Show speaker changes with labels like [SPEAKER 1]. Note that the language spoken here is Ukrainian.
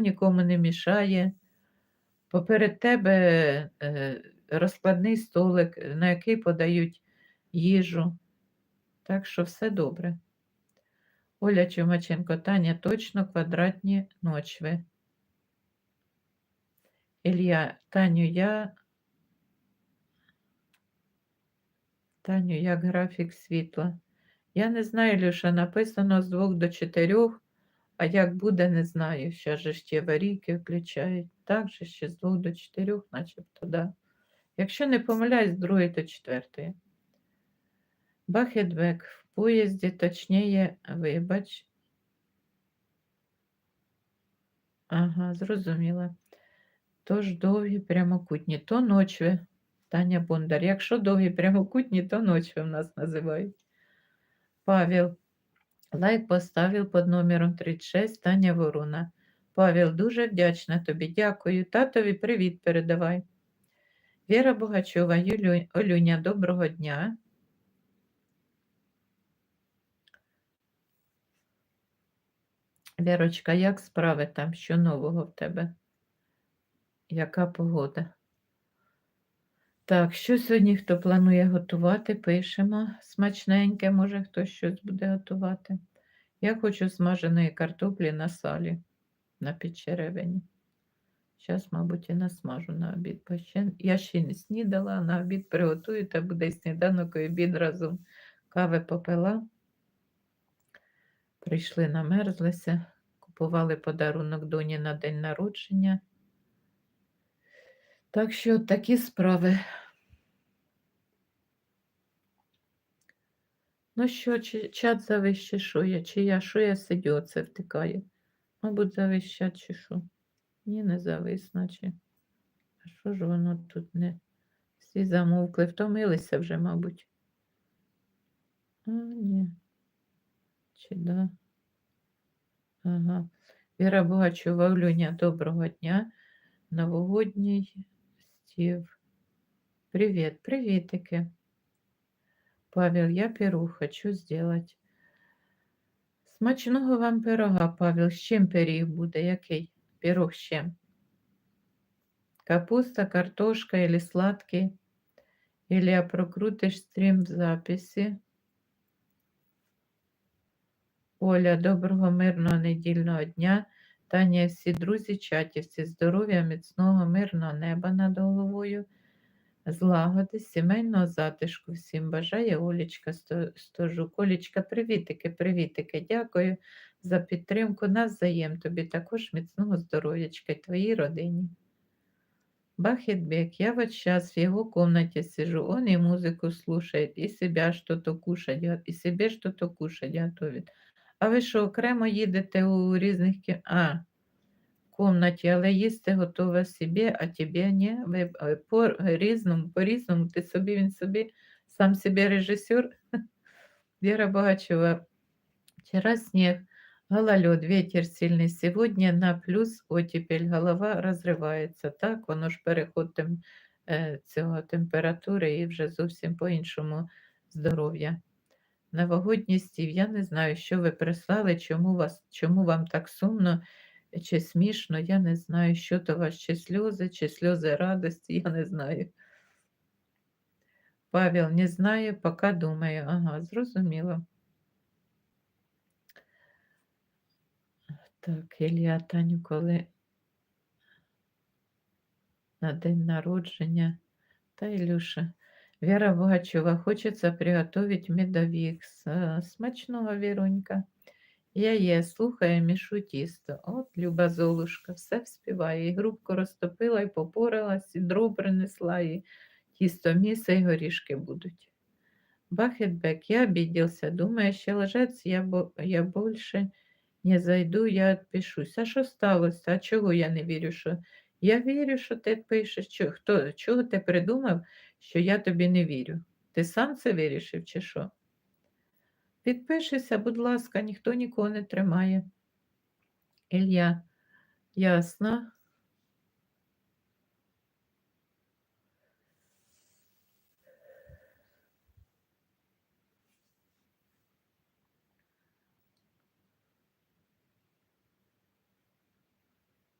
[SPEAKER 1] нікому не мішає. Поперед тебе е, розкладний столик, на який подають їжу. Так що все добре. Оля Чумаченко, Таня, точно квадратні ночви. Ілля, Таню, я. Таню, як графік світла. Я не знаю, Люша, написано з двох до чотирьох, а як буде, не знаю. Ще ж ще аварійки включають. Так же ще з двох до чотирьох, начебто, да. Якщо не помиляюсь, з другої до четвертої. Бахетбек в поїзді, точніше, вибач. Ага, зрозуміла. Тож довгі прямокутні, то ночви, Таня Бондар. Якщо довгі прямокутні, то ночви в нас називають. Павел. Лайк поставив під номером 36 Таня Ворона. Павел, дуже вдячна тобі. Дякую. Татові привіт передавай. Віра Богачова, Юлю... Олюня, доброго дня. Вірочка, як справи там? Що нового в тебе? Яка погода? Так, що сьогодні хто планує готувати? Пишемо. Смачненьке, може хтось щось буде готувати. Я хочу смаженої картоплі на салі, на підчеревині. Зараз, мабуть, і насмажу на обід. бо ще- Я ще не снідала, на обід приготую, та буде сніданок і обід разом. Кави попила. Прийшли, намерзлися, купували подарунок доні на день народження. Так що такі справи. Ну що, чи чат завище, що я, чи я, що я сидю, оце втикає? Мабуть, завищать, чи що? Ні, не завис, наче. А що ж воно тут не? Всі замовкли, втомилися вже, мабуть. А, ні. Чи да? Ага. Віра Богачова, Олюня, доброго дня. Новогодній стів. Привіт, привітики. Павел, я пирог хочу сделать. Смачного вам пирога, Павел. З чим пиріг буде? Який? Пирог з чим? Капуста, картошка или сладкий? Или прокрутиш стрім в записі? Оля, доброго, мирного недільного дня. І всі друзі, чатівці, здоров'я, міцного, мирного неба над головою, злагоди, сімейного затишку всім бажає Олічка Сто- Стожук. Олічка, привітики, привітики. Дякую за підтримку. Нас взаєм тобі також міцного здоров'ячка і твоїй родині. Бахетбек, я вот сейчас в его комнате сижу, он и музыку слушает, и себя что-то кушать, и себе что-то кушать готовит. А ви що, окремо їдете у різних кі... А, комнаті, але їсти готове собі, а тебе ні? Ви е, по різному, по різному, ти собі, він собі, сам собі режисер. Віра Богачева. Вчера снег, гололед, ветер сильный. Сегодня на плюс оттепель, голова розривається. Так, воно ж переход тем, е, цього температури і вже зовсім по-іншому здоров'я. Новогодній стів, я не знаю, що ви прислали, чому, вас, чому вам так сумно чи смішно, я не знаю, що то вас, чи сльози, чи сльози радості, я не знаю. Павел, не знаю, поки думаю. Ага, зрозуміло. Так, Ілля Таню, коли на день народження. Та Ілюша. Вера Богачева, хочеться приготовить медовик. С- Смачного, Віронька. Я є, слухаю, мішу тісто. От, Люба Золушка, все вспіває. І грубку розтопила, і попоралась, і дров принесла, і тісто міса, і горішки будуть. Бахетбек, я обиделся, думаю, ще ложець, я, бо, я більше не зайду, я відпишусь. А що сталося? А чого я не вірю, що я вірю, що ти пишеш. Чого, хто, чого ти придумав, що я тобі не вірю? Ти сам це вирішив, чи що? Підпишися, будь ласка, ніхто нікого не тримає. Ілля, ясно.